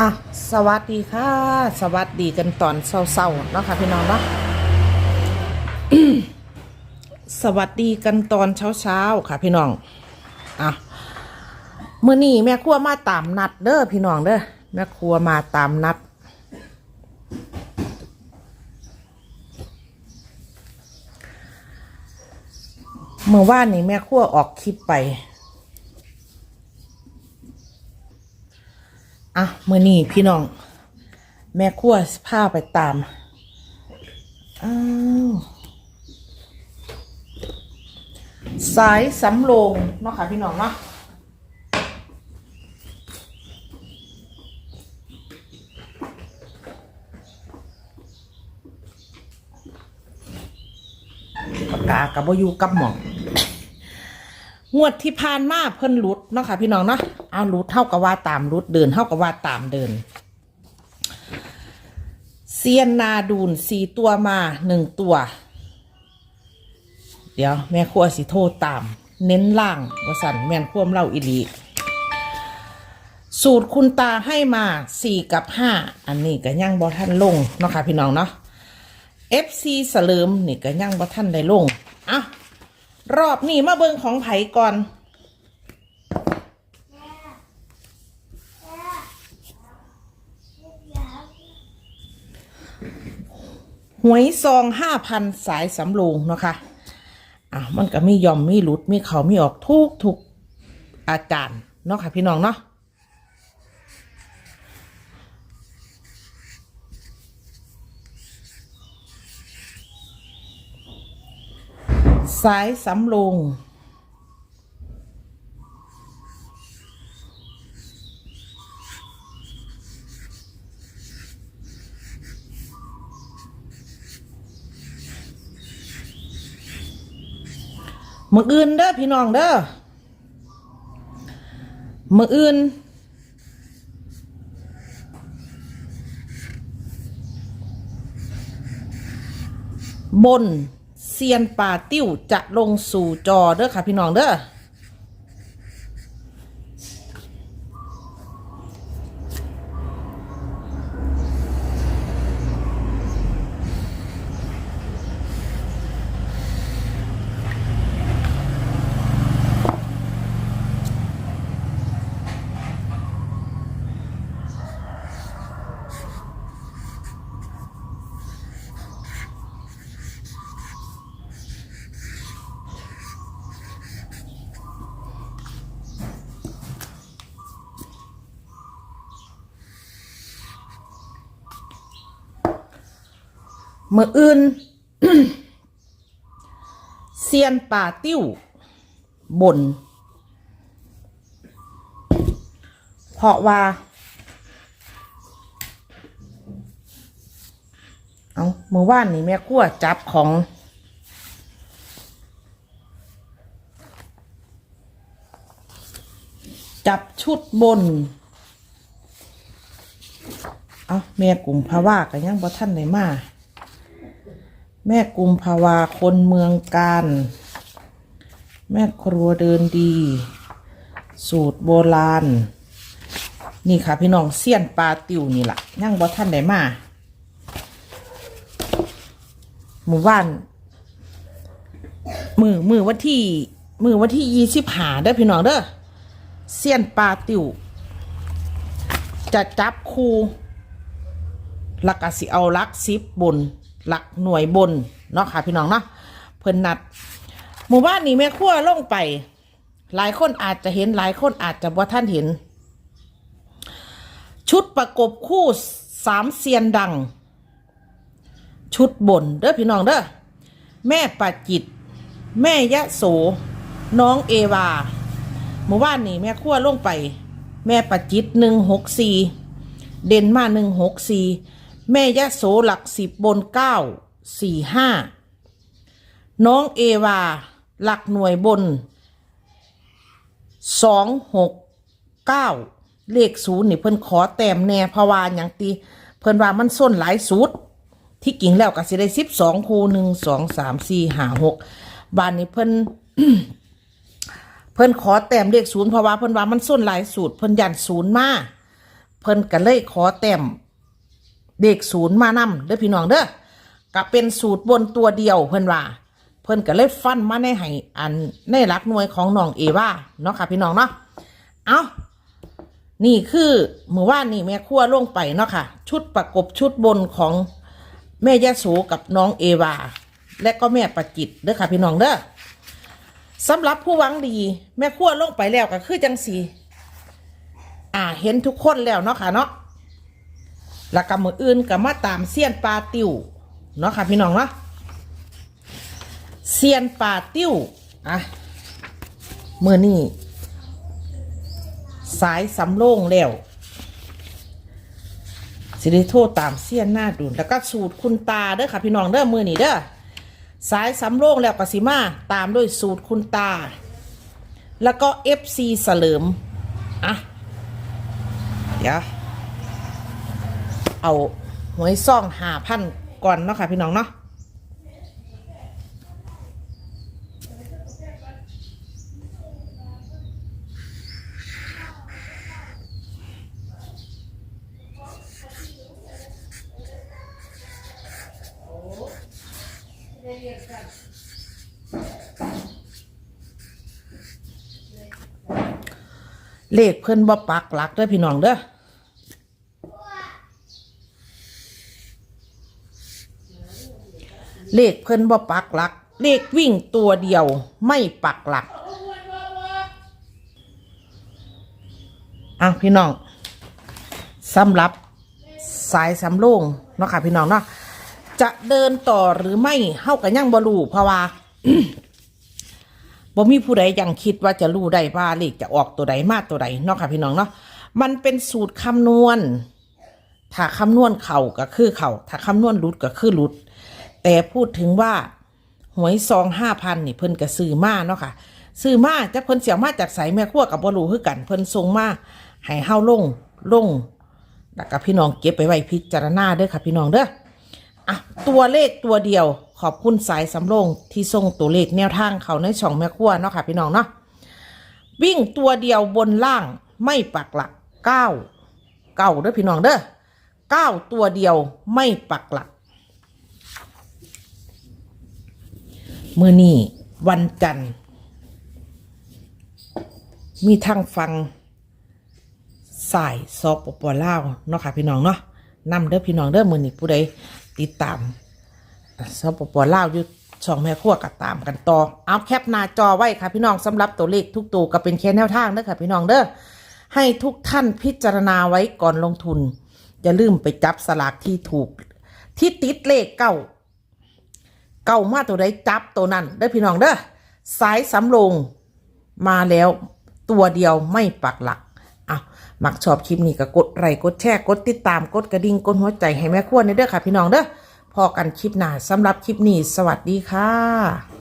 อะสวัสดีค่ะ สวัสดีกันตอนเศร้าๆเนาะค่ะพี่น้องเนาะสวัสดีกันตอนเช้าๆค่ะ พี่น้องอะมื่อนี้แม่ครัวมาตามนัดเด้อพี่น้องเด้อแม่ครัวมาตามนัด เมื่อวานนี้แม่ครัวออกคลิปไป อะมื่อนี้พี่น้อง แม่ครัวพาไปตาม อ้าว สายสำโรงเนาะค่ะพี่น้องเนาะปากกากับบอยู่กับหมองงวดที่ผ่านมาเพิ่นหลุดเนาะค่ะพี่น้องเนาะ เอาหลุดเท่ากับว่าตามหลุดเดินเท่ากับว่าตามเดิน เซียนนาดูนสี่ตัวมาหนึ่งตัว เดี๋ยวแม่ครัวสิโทษตาม เน้นล่างวสันแม่นควมเล่าอิลีสูตรคุณตาให้มาสี่กับห้าอันนี้ก็ย่างบอท่านลงเนาะค่ะพี่น้องเนาะ FC เสลิมนี่ก็ย่างบอท่านได้ลงอะรอบนี้มาเบิ่งของไผก่อน หวยซองห้าพันสายสำโรงเนาะค่ะอะมันก็ไม่ยอมไม่หลุดไม่เขาไม่ออกทุกทุกอาจารย์เนาะค่ะพี่น้องเนาะสายสำโรง มืออื่นเด้อพี่น้องเด้อมืออื่น บนเซียนป่าติ้วจะลงสู่จอเด้อค่ะพี่น้องเด้อ มืออื่นเซียนป่าติ้ว บน เพราะว่า เอาเมื่อวานนี้แม่ขั้วจับของจับชุดบน เอาแม่กลุ่มพะว่ากันยังบ่ท่านไหนมา แม่กุมภาวาคนเมืองการ แม่ครัวเดินดี สูตรโบราณ นี่ค่ะพี่น้องเสี้ยนปลาติวนี่แหละยังบ่ท่านได้มาหมู่บ้าน มือมือวันที่มือวันที่ยี่สิบหาเด้อพี่น้องเด้อเสี้ยนปลาติวจะจับคูลักสิเอาลักสิบบน หลักหน่วยบนเนาะค่ะพี่น้องเนาะเพิ่นนัด หมู่บ้านนี้แม่ครัวลงไป หลายคนอาจจะเห็นหลายคนอาจจะบ่าท่านเห็น ชุดประกบคู่สามเซียนดัง ชุดบนเด้อพี่น้องเด้อแม่ปัจจิต แม่ยะโส น้องเอวาหมู่บ้านนี้แม่ครัวลงไป แม่ปัจจิตหนึ่งหกสี่เด่นมาหนึ่งหกสี่ แม่ยะโสหลักสิบบนเก้าสี่ห้าน้องเอวา หลักหน่วยบนสองหกเก้าเลขศูนย์นี่เพิ่นขอแต้มแน่เพราะว่าอย่างตีเพิ่นว่ามันส้นหลายสูตรที่กิ่งแล้วก็สิได้สิบสองคูหนึ่งสองสามสี่ห้าหกบ้านนี้เพิ่นเพิ่นขอแต้มเลขศูนย์เพราะว่าเพิ่นว่ามันส้นหลายสูตรเพิ่นยันศูนย์มาเพิ่นก็เลยขอแต้ม เด็กศูนย์มานำเด้อพี่น้องเด้อก็เป็นสูตรบนตัวเดียวเพิ่นว่า เพิ่นก็เลยฟันมาในให้อันในหลักหน่วยของน้องเอว่าเนาะค่ะพี่น้องเนาะเอานี่คือเมื่อวานนี่แม่ครัวลงไปเนาะค่ะ ชุดประกบชุดบนของแม่ยะโสกับน้องเอวา และก็แม่ประจิตเด้อค่ะพี่น้องเด้อสำหรับผู้หวังดี แม่ครัวลงไปแล้วก็คือจังสีอ่าเห็นทุกคนแล้วเนาะค่ะเนาะ แล้วก็มืออื่นก็มาตามเสี้ยนปลาติวเนาะค่ะพี่น้องเนาะเซียนป่าติ้วอะเมื่อนี่สายสำโรงแล้วสิริโทษตามเซียนหน้าดุนแล้วก็สูตรคุณตาเด้อค่ะพี่น้องเด้อมือนี่เด้อสายสำโรงแล้วกสิมาตามด้วยสูตรคุณตา แล้วก็ FC เสลิมอะเดี๋ยว เอาหวยซ่องหาพันก่อนเนาะค่ะ พี่น้องเนาะเลขเพิ่นบ่ปักหลักเด้อพี่น้องเด้อ เลขเพิ่นบ่ปักหลัก เลขวิ่งตัวเดียวไม่ปักหลักอะพี่น้องสำหรับสายสำโรงเนาะค่ะพี่น้องเนาะจะเดินต่อหรือไม่เฮากันยังบ่รู้เพราะว่าบ่มีผู้ใดยังคิดว่าจะรู้ได้ว่าเลขจะออกตัวใดมาตัวใดเนาะค่ะพี่น้องเนาะมันเป็นสูตรคำนวณ ถ้าคำนวณเข่าก็คือเข่าถ้าคำนวณหลุดก็คือหลุด แต่พูดถึงว่าหวยซองห้าพันนี่เพิ่นก็ซื้อมาเนาะค่ะซื้อมาจากเพิ่นเสียมาจากสายแม่ขั้วกับบ่รู้คือกันเพิ่นส่งมาให้เฮาลงลงแล้วก็พี่น้องเก็บไปไว้พิจารณาเด้อค่ะพี่น้องเด้ออะตัวเลขตัวเดียวขอบคุณสายสำโรงที่ส่งตัวเลขแนวทางเขาในช่องแม่ขั้วเนาะค่ะพี่น้องเนาะวิ่งตัวเดียวบนล่างไม่ปักหลักเก้าเก้าเด้อพี่น้องเด้อเก้าตัวเดียวไม่ปักหลัก เมื่อนี้วันจันทร์ มีทางฟังสายซอปปลาวเนาะค่ะพี่น้องเนาะนำเด้อพี่น้องเด้อมือนี้ผู้ใดติดตามซอปปลาวอยู่ช่องแม่ขั้วกับตามกันต่อเอาแคปหน้าจอไว้ค่ะพี่น้องสำหรับตัวเลขทุกตัวก็เป็นแค่แนวทางเด้อค่ะพี่น้องเด้อให้ทุกท่านพิจารณาไว้ก่อนลงทุน อย่าลืมไปจับสลากที่ถูก ที่ติดเลขเก้า เก่ามาตัวใดจับตัวนั้นเด้อพี่น้องเด้อสายสำโรงมาแล้วตัวเดียวไม่ปักหลักอะมักชอบคลิปนี้ก็กดไลค์กดแชร์กดติดตามกดกระดิ่งกดหัวใจให้แม่ขั้วในเด้อค่ะพี่น้องเด้อพอกันคลิปหน้าสำหรับคลิปนี้ สวัสดีค่ะ